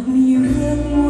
một miếng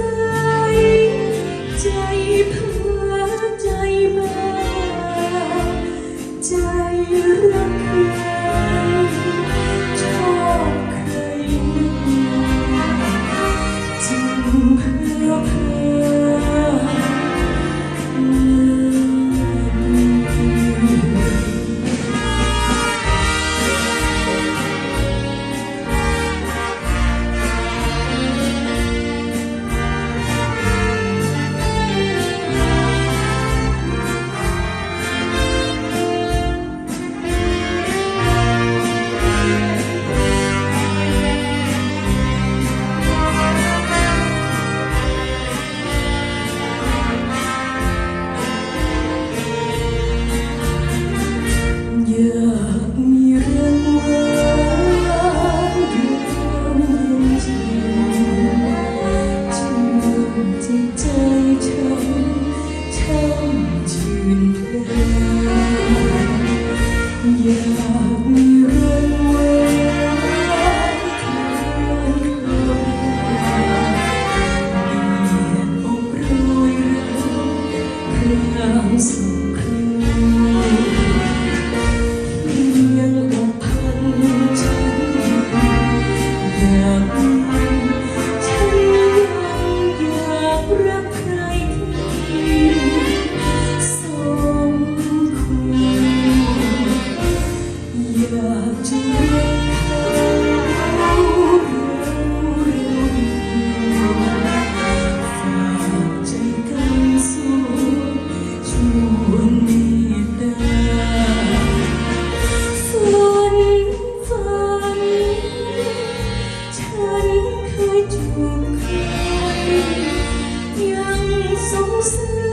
love. to tell you ยังสงสัย